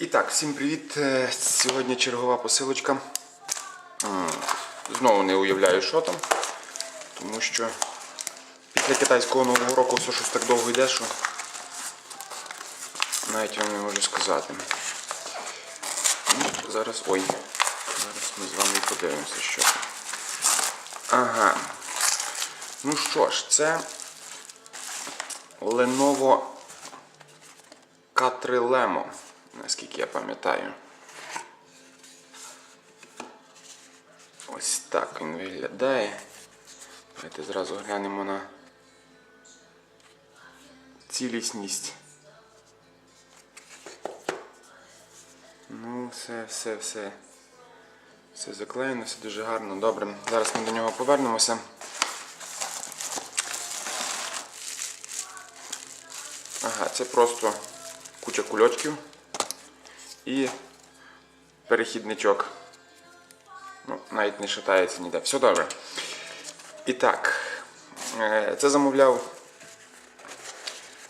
І так, всім привіт. Е, Сьогодні чергова посилочка. Знову не уявляю, що там, тому що після китайського нового року все щось так довго йде, що навіть вам не можу сказати. Ну, Зараз. Ой. Зараз ми з вами подивимося, що там. Ага. Ну що ж, це Lenovo K3 Lemo, наскільки я пам'ятаю. Ось так він виглядає. Давайте зразу глянемо на цілісність. Ну, все, все, все. Все заклеєно, все дуже гарно, добре. Зараз ми до нього повернемося. Ага, це просто куча кульочків і перехідничок. Ну, навіть не шатається ніде. Все добре. І так, е, це замовляв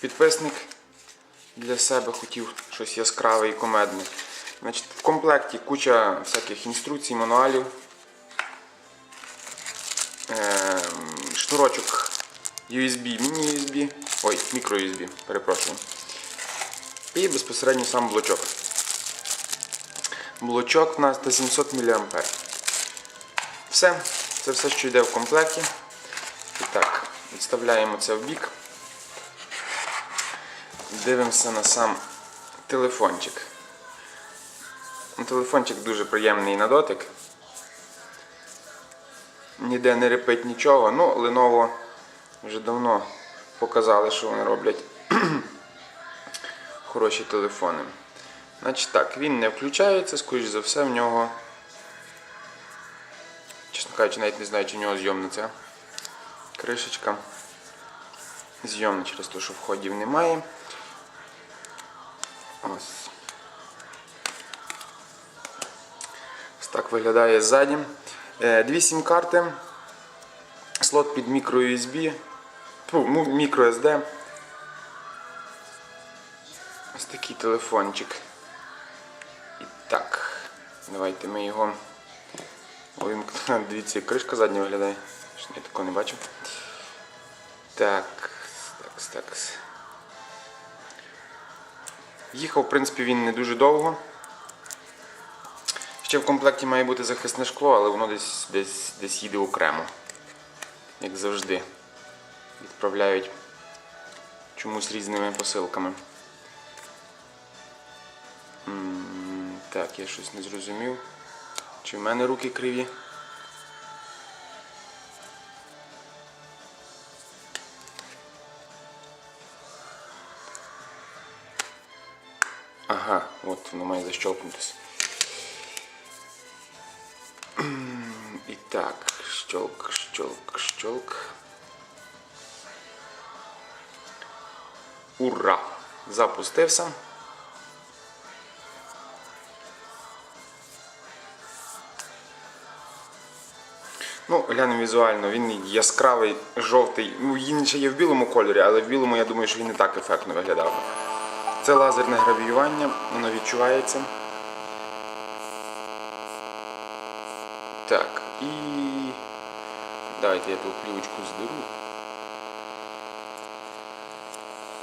підписник для себе, хотів щось яскраве і комедне. Значить, в комплекті куча всяких інструкцій, мануалів, е, шнурочок USB, міні-USB, ой, мікро-USB, перепрошую. І безпосередньо сам блочок. Блочок у нас до 700 мА. Все, це все, що йде в комплекті. І так, відставляємо це в бік. Дивимося на сам телефончик. Ну, Телефончик дуже приємний на дотик. Ніде не репить нічого. Ну, Lenovo вже давно показали, що вони роблять хороші телефони. Значить так, він не включається, скоріш за все, в нього. Чесно кажучи, навіть не знаю, чи в нього зйомна ця кришечка. Зйомна через те, що входів немає. Ось. Ось так виглядає ззаді. Е, Дві сім-карти, слот під microUSB, фу, ну. Ось такий телефончик. Так, давайте ми його увімкнемо. Дивіться, як кришка задня виглядає. Що я такого не бачив. Так, так, так. Їхав, в принципі, він не дуже довго. Ще в комплекті має бути захисне шкло, але воно десь, десь, десь їде окремо. Як завжди. Відправляють чомусь різними посилками. Так, я щось не зрозумів. Чи в мене руки криві? Ага, от воно має защелкнутися. І так, щелк, щелк, щелк. Ура! Запустився. Ну, глянемо візуально, він яскравий, жовтий. Ну, він ще є в білому кольорі, але в білому я думаю, що він не так ефектно виглядав. Це лазерне гравіювання, воно відчувається. Так, і. Давайте я ту плівочку здеру.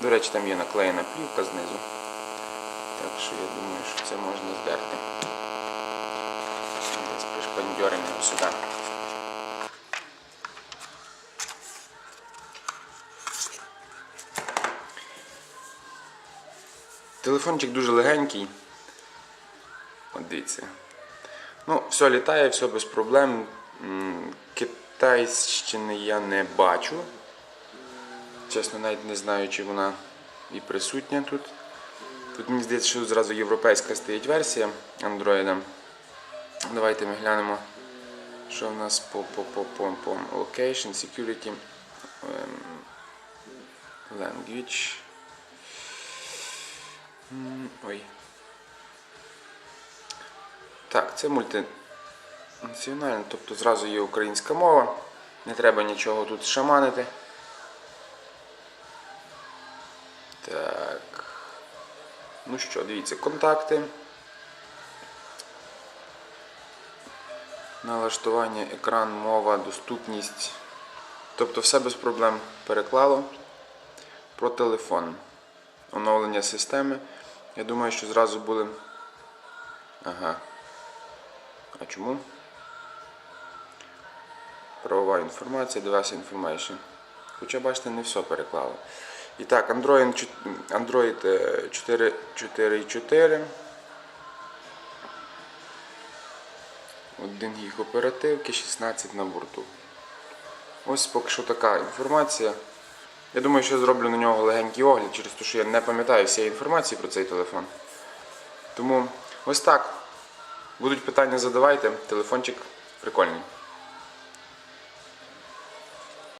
До речі, там є наклеєна плівка знизу. Так що я думаю, що це можна здерти. Десь пришпандьоримо сюди. Телефончик дуже легенький. От дивіться. Ну, все літає, все без проблем. Китайщини я не бачу. Чесно, навіть не знаю, чи вона і присутня тут. Тут мені здається, що зразу європейська стоїть версія Android. Давайте ми глянемо, що в нас по по по по по Location, Security, ем, Language. Ой. Так, це мультинаціональне, тобто зразу є українська мова. Не треба нічого тут шаманити. Так. Ну що, дивіться, контакти. Налаштування, екран, мова, доступність. Тобто все без проблем переклало. Про телефон. Оновлення системи. Я думаю, що зразу були. Ага. А чому? Правова інформація, device information. Хоча, бачите, не все переклало. І так, Android, Android е, 4.4.4. 1 гіг оперативки, 16 на борту. Ось поки що така інформація. Я думаю, що зроблю на нього легенький огляд, через те, що я не пам'ятаю всієї інформації про цей телефон. Тому ось так. Будуть питання задавайте, телефончик прикольний.